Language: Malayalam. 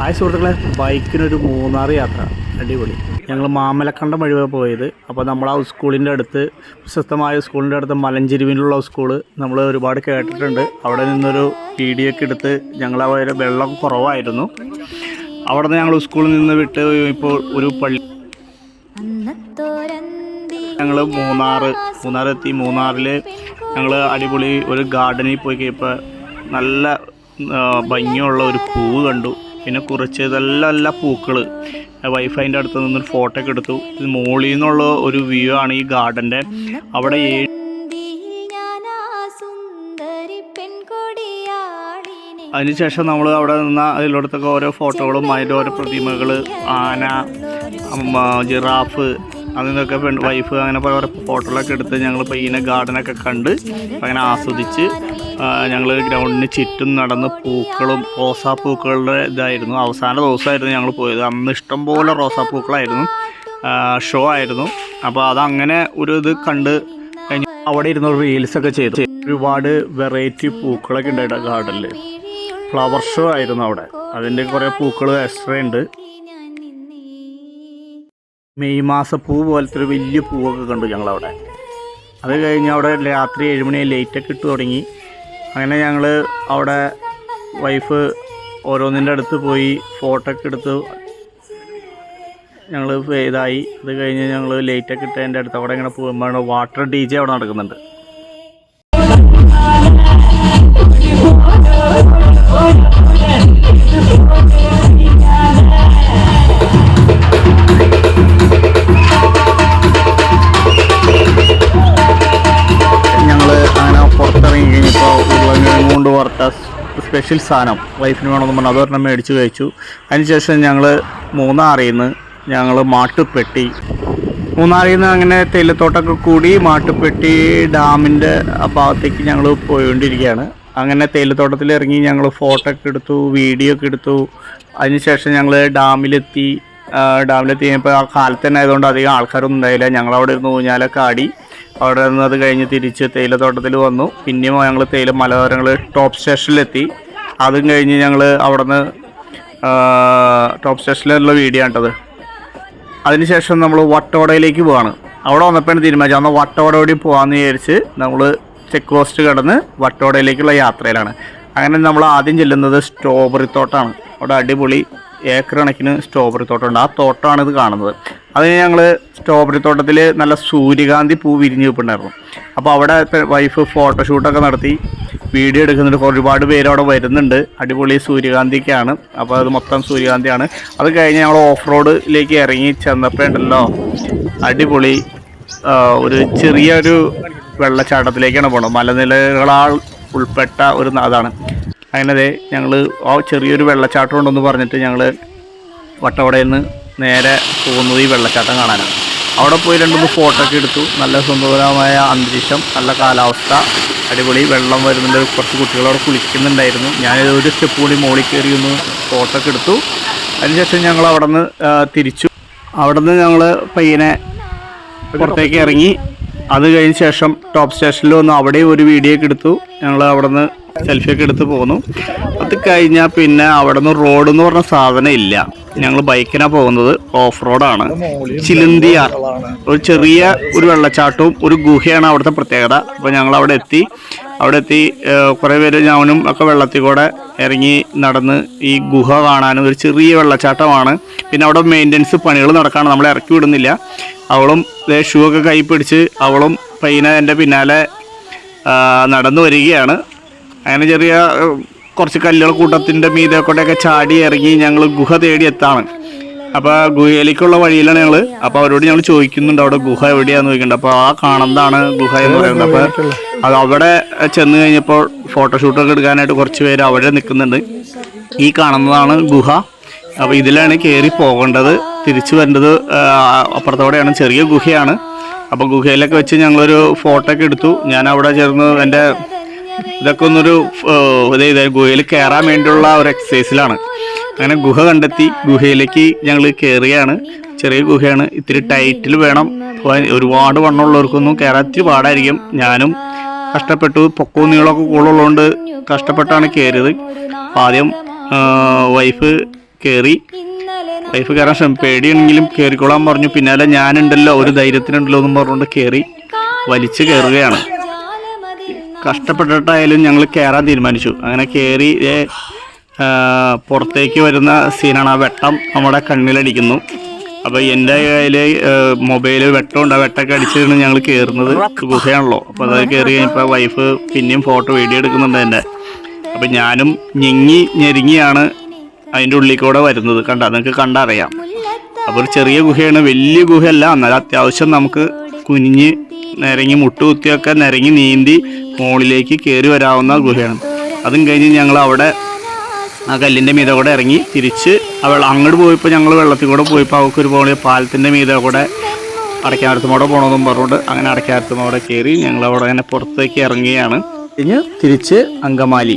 ഹായ് സുഹൃത്തുക്കളെ ബൈക്കിനൊരു മൂന്നാർ യാത്ര. അടിപൊളി. ഞങ്ങൾ മാമലക്കണ്ടം വഴിവേ പോയത്. അപ്പോൾ നമ്മൾ ആ സ്കൂളിന്റെ അടുത്ത് പ്രശസ്തമായ സ്കൂളിന്റെ അടുത്ത് മലഞ്ചെരുവിലുള്ള സ്കൂൾ നമ്മൾ ഒരുപാട് കേട്ടിട്ടുണ്ട്. അവിടെ നിന്നൊരു വീഡിയോ ഒക്കെ എടുത്ത് ഞങ്ങൾ അവിടെ വെള്ളം കുറവായിരുന്നു. അവിടെ നിന്ന് ഞങ്ങൾ സ്കൂളിൽ നിന്ന് വിട്ട് ഇപ്പോൾ ഒരു പള്ളി ഞങ്ങൾ മൂന്നാർ മൂന്നാറെത്തി മൂന്നാറിൽ ഞങ്ങൾ അടിപൊളി ഒരു ഗാർഡനിൽ പോയി കഴിയപ്പോൾ നല്ല ഭംഗിയുള്ള ഒരു പൂവ് കണ്ടു. പിന്നെ കുറച്ച് നല്ല നല്ല പൂക്കൾ വൈഫൈന്റെ അടുത്ത് നിന്നൊരു ഫോട്ടോ ഒക്കെ എടുത്തു. ഇത് മുകളിൽ നിന്നുള്ള ഒരു വ്യൂ ആണ് ഈ ഗാർഡന്റെ അവിടെ അതിനുശേഷം നമ്മൾ അവിടെ നിന്ന അതിലടുത്തൊക്കെ ഓരോ ഫോട്ടോകളും അതിന്റെ ഓരോ പ്രതിമകൾ ആന ജിറാഫ് അതിൽ നിന്നൊക്കെ പെൺ വൈഫ് അങ്ങനെ പല ഫോട്ടോകളൊക്കെ എടുത്ത് ഞങ്ങൾ പയ്യനെ ഗാർഡനൊക്കെ കണ്ട് അങ്ങനെ ആസ്വദിച്ച് ഞങ്ങൾ ഗ്രൗണ്ടിന് ചുറ്റും നടന്ന് പൂക്കളും റോസാപ്പൂക്കളുടെ ഇതായിരുന്നു. അവസാന ദിവസമായിരുന്നു ഞങ്ങൾ പോയത്. അന്ന് ഇഷ്ടംപോലെ റോസാപ്പൂക്കളായിരുന്നു. ഷോ ആയിരുന്നു. അപ്പോൾ അതങ്ങനെ ഒരു ഇത് കണ്ട് കഴിഞ്ഞ് അവിടെ ഇരുന്ന് റീൽസൊക്കെ ചെയ്തു. ഒരുപാട് വെറൈറ്റി പൂക്കളൊക്കെ ഉണ്ടായിട്ട് ഗാർഡനിൽ ഫ്ലവർ ഷോ ആയിരുന്നു അവിടെ. അതിന്റെ കുറേ പൂക്കൾ എക്സ്ട്രാ ഉണ്ട്. മെയ് മാസ പൂ പോലത്തെ ഒരു വലിയ പൂവൊക്കെ കണ്ടു ഞങ്ങളവിടെ. അത് കഴിഞ്ഞ് അവിടെ രാത്രി ഏഴുമണി ലൈറ്റൊക്കെ ഇട്ട് തുടങ്ങി. അങ്ങനെ ഞങ്ങൾ അവിടെ വൈഫ് ഓരോന്നിന്റെ അടുത്ത് പോയി ഫോട്ടോ ഒക്കെ എടുത്ത് ഞങ്ങൾ ഇതായി. അത് കഴിഞ്ഞ് ഞങ്ങൾ ലൈറ്റൊക്കെ ഇട്ടതിന്റെ അടുത്ത് അവിടെ ഇങ്ങനെ പോകുമ്പോൾ വാട്ടർ ഡി ജെ അവിടെ നടക്കുന്നുണ്ട്. ഞങ്ങൾ സ്പെഷ്യൽ സാധനം. വൈഫിന് വേണമെന്ന് പറഞ്ഞു. അതൊരെണ്ണം മേടിച്ച് കഴിച്ചു. അതിനുശേഷം ഞങ്ങൾ മൂന്നാറിൽ നിന്ന് ഞങ്ങൾ മാട്ടുപ്പെട്ടി മൂന്നാറിൽ നിന്ന് അങ്ങനെ തേയിലത്തോട്ടൊക്കെ കൂടി മാട്ടുപ്പെട്ടി ഡാമിന്റെ ഭാഗത്തേക്ക് ഞങ്ങൾ പോയിക്കൊണ്ടിരിക്കുകയാണ് അങ്ങനെ തേയിലത്തോട്ടത്തിൽ ഇറങ്ങി ഞങ്ങൾ ഫോട്ടോ ഒക്കെ എടുത്തു വീഡിയോ ഒക്കെ എടുത്തു. അതിനുശേഷം ഞങ്ങൾ ഡാമിലെത്തി. ഡാമിലെത്തി കഴിഞ്ഞപ്പോൾ ആ കാലത്ത് തന്നെ ആയതുകൊണ്ട് അധികം ആൾക്കാരൊന്നും ഉണ്ടായില്ല. ഞങ്ങളവിടെ ഇരുന്ന് ഊഞ്ഞാലൊക്കെ ആടി. അവിടെ നിന്ന് അത് കഴിഞ്ഞ് തിരിച്ച് തേയിലത്തോട്ടത്തിൽ വന്നു. പിന്നെയും ഞങ്ങൾ തേയില മലയോരങ്ങൾ ടോപ്പ് സ്റ്റേഷനിലെത്തി. അതും കഴിഞ്ഞ് ഞങ്ങൾ അവിടെ നിന്ന് ടോപ്പ് സ്റ്റേഷനിലുള്ള വീഡിയോ ആണ്ടത് അതിനുശേഷം നമ്മൾ വട്ടോടയിലേക്ക് പോവാണ്. അവിടെ വന്നപ്പോഴാണ് തീരുമാനിച്ചത്. അന്ന് വട്ടോട പോകാമെന്ന് വിചാരിച്ച് നമ്മൾ ചെക്ക് പോസ്റ്റ് കടന്ന് വട്ടോടയിലേക്കുള്ള യാത്രയിലാണ്. അങ്ങനെ നമ്മൾ ആദ്യം ചെല്ലുന്നത് സ്ട്രോബെറി തോട്ടാണ്. അവിടെ അടിപൊളി ഏക്കർ കണക്കിന് സ്ട്രോബെറി തോട്ടമുണ്ട്. ആ തോട്ടമാണ് ഇത് കാണുന്നത്. അതിന് ഞങ്ങൾ സ്ട്രോബെറി തോട്ടത്തിൽ നല്ല സൂര്യകാന്തി പൂ വിരിഞ്ഞ് നിൽപ്പുണ്ടായിരുന്നു. അപ്പോൾ അവിടെ വൈഫ് ഫോട്ടോഷൂട്ടൊക്കെ നടത്തി വീഡിയോ എടുക്കുന്നുണ്ട്. ഒരുപാട് പേര് അവിടെ വരുന്നുണ്ട്. അടിപൊളി സൂര്യകാന്തിയൊക്കെയാണ്. അപ്പോൾ അത് മൊത്തം സൂര്യകാന്തിയാണ്. അത് കഴിഞ്ഞ് ഞങ്ങൾ ഓഫ് റോഡിലേക്ക് ഇറങ്ങി ചെന്നപ്പോൾ ഉണ്ടല്ലോ അടിപൊളി ഒരു ചെറിയൊരു വെള്ളച്ചാട്ടത്തിലേക്കാണ് പോകുന്നത് മലനിലകളാൽ ഉൾപ്പെട്ട ഒരു അതാണ്. അങ്ങനെ ദേ ഞങ്ങൾ ആ ചെറിയൊരു വെള്ളച്ചാട്ടം ഉണ്ടെന്ന് പറഞ്ഞിട്ട് ഞങ്ങൾ വട്ടവടയിൽ നിന്ന് നേരെ പോകുന്നത് ഈ വെള്ളച്ചാട്ടം കാണാനാണ് അവിടെ പോയി രണ്ട് മൂന്ന് ഫോട്ടോ ഒക്കെ എടുത്തു. നല്ല സുന്ദരമായ അന്തരീക്ഷം നല്ല കാലാവസ്ഥ അടിപൊളി വെള്ളം വരുന്നുണ്ട്. കുറച്ച് കുട്ടികൾ അവിടെ കുളിക്കുന്നുണ്ടായിരുന്നു. ഞാൻ ഒരു സ്റ്റെപ്പ് കൂടി മോളിൽ കയറി ഒന്ന് ഫോട്ടോ ഒക്കെ എടുത്തു. അതിനുശേഷം ഞങ്ങൾ അവിടെ നിന്ന് തിരിച്ചു. അവിടെ നിന്ന് ഞങ്ങൾ പയ്യനെ പുറത്തേക്ക് ഇറങ്ങി. അത് കഴിഞ്ഞ ശേഷം ടോപ്പ് സ്റ്റേഷനിൽ വന്നു അവിടെ ഒരു വീഡിയോ ഒക്കെ എടുത്തു. ഞങ്ങൾ അവിടെ നിന്ന് സെൽഫി ഒക്കെ എടുത്ത് പോന്നു. അത് കഴിഞ്ഞാൽ പിന്നെ അവിടെ നിന്ന് റോഡ് എന്ന് പറഞ്ഞ സാധനം ഇല്ല. ഞങ്ങൾ ബൈക്കിനാണ് പോകുന്നത്. ഓഫ് റോഡാണ്. ചിലന്തിയാർ ഒരു ചെറിയ ഒരു വെള്ളച്ചാട്ടവും ഒരു ഗുഹയാണ് അവിടുത്തെ പ്രത്യേകത. അപ്പോൾ ഞങ്ങൾ അവിടെ എത്തി. അവിടെ എത്തി കുറേ പേര് ഞാനും ഒക്കെ വെള്ളത്തിൽ കൂടെ ഇറങ്ങി നടന്ന് ഈ ഗുഹ കാണാനും ഒരു ചെറിയ വെള്ളച്ചാട്ടമാണ്. പിന്നെ അവിടെ മെയിന്റനൻസ് പണികൾ നടക്കാണ്. നമ്മൾ ഇറക്കി വിടുന്നില്ല. അവളും ഷൂ ഒക്കെ കൈ പിടിച്ച് അവളും പയ്യനെ എന്റെ പിന്നാലെ നടന്നു വരികയാണ്. അങ്ങനെ ചെറിയ കുറച്ച് കല്ലുകൾ കൂട്ടത്തിന്റെ മീതെ കൂടെയൊക്കെ ചാടി ഇറങ്ങി ഞങ്ങൾ ഗുഹ തേടി എത്താണ്. അപ്പോൾ ഗുഹയിലേക്കുള്ള വഴിയിലാണ് ഞങ്ങൾ അപ്പോൾ അവരോട് ഞങ്ങൾ ചോദിക്കുന്നുണ്ട് അവിടെ ഗുഹ എവിടെയാന്ന് ചോദിക്കുന്നുണ്ട്. അപ്പോൾ ആ കാണുന്നതാണ് ഗുഹ എന്ന് പറയുന്നത്. അപ്പോൾ അത് അവിടെ ചെന്ന് കഴിഞ്ഞപ്പോൾ ഫോട്ടോഷൂട്ടൊക്കെ എടുക്കാനായിട്ട് കുറച്ച് പേര് അവിടെ നിൽക്കുന്നുണ്ട്. ഈ കാണുന്നതാണ് ഗുഹ. അപ്പോൾ ഇതിലാണ് കയറി പോകേണ്ടത്. തിരിച്ചു വരേണ്ടത് അപ്പുറത്തോടെയാണ്. ചെറിയ ഗുഹയാണ്. അപ്പോൾ ഗുഹയിലൊക്കെ വെച്ച് ഞങ്ങളൊരു ഫോട്ടോ ഒക്കെ എടുത്തു. ഞാൻ അവിടെ ചേർന്ന് എന്റെ ഇതൊക്കെ ഒന്നൊരു ഗുഹയിൽ കയറാൻ വേണ്ടിയുള്ള ഒരു എക്സസൈസിലാണ് അങ്ങനെ ഗുഹ കണ്ടെത്തി ഗുഹയിലേക്ക് ഞങ്ങൾ കയറുകയാണ് ചെറിയ ഗുഹയാണ്. ഇത്തിരി ടൈറ്റിൽ വേണം. ഒരുപാട് വണ്ണമുള്ളവർക്കൊന്നും കയറാൻ ഇത്തിരി പാടായിരിക്കും. ഞാനും കഷ്ടപ്പെട്ടു. പൊക്കവും നീളമൊക്കെ കൂടുതലുള്ളതുകൊണ്ട് കഷ്ടപ്പെട്ടാണ് കയറിയത് ആദ്യം വൈഫ് കയറി വൈഫ് കയറാൻ ശ്രമം പേടിയാണെങ്കിലും കയറിക്കോളാൻ പറഞ്ഞു. പിന്നാലെ ഞാനുണ്ടല്ലോ ഒരു ധൈര്യത്തിനുണ്ടല്ലോ എന്നും പറഞ്ഞുകൊണ്ട് കയറി വലിച്ചു കയറുകയാണ് കഷ്ടപ്പെട്ടിട്ടായാലും ഞങ്ങൾ കയറാൻ തീരുമാനിച്ചു. അങ്ങനെ കയറി പുറത്തേക്ക് വരുന്ന സീനാണ് ആ വെട്ടം നമ്മുടെ കണ്ണിലടിക്കുന്നു. അപ്പോൾ എന്റെ കയ്യിൽ മൊബൈൽ വെട്ടമുണ്ട്. ആ വെട്ടമൊക്കെ അടിച്ചിരുന്നു ഞങ്ങൾ കയറുന്നത് ഗുഹയാണല്ലോ. അപ്പോൾ അത് കയറി കഴിഞ്ഞപ്പോൾ വൈഫ് പിന്നെയും ഫോട്ടോ വീഡിയോ എടുക്കുന്നുണ്ട് എന്റെ. അപ്പോൾ ഞാനും ഞെങ്ങി ഞെരുങ്ങിയാണ് അതിന്റെ ഉള്ളിൽ കൂടെ വരുന്നത്. കണ്ട? നിങ്ങൾക്ക് കണ്ടറിയാം. അപ്പോൾ ഒരു ചെറിയ ഗുഹയാണ്. വലിയ ഗുഹയല്ല. എന്നാൽ അത്യാവശ്യം നമുക്ക് കുനിഞ്ഞ് നിരങ്ങി മുട്ടുകുത്തിയൊക്കെ നിരങ്ങി നീന്തി മുകളിലേക്ക് കയറി വരാവുന്ന ഗുഹയാണ്. അതും കഴിഞ്ഞ് ഞങ്ങൾ അവിടെ ആ കല്ലിന്റെ മീതെ കൂടെ ഇറങ്ങി തിരിച്ച് അവൾ അങ്ങോട്ട് പോയപ്പോൾ ഞങ്ങൾ വെള്ളത്തിൽ കൂടെ പോയപ്പോൾ അവൾക്ക് ഒരു പോലെ പാലത്തിന്റെ മീതെ കൂടെ അടയ്ക്കാരത്തുമോടെ പോകണമെന്നും പറഞ്ഞുകൊണ്ട് അങ്ങനെ അടയ്ക്കാരത്തുമോടെ കയറി ഞങ്ങൾ അവിടെ അങ്ങനെ പുറത്തേക്ക് ഇറങ്ങുകയാണ്. കഴിഞ്ഞ് തിരിച്ച് അങ്കമാലി.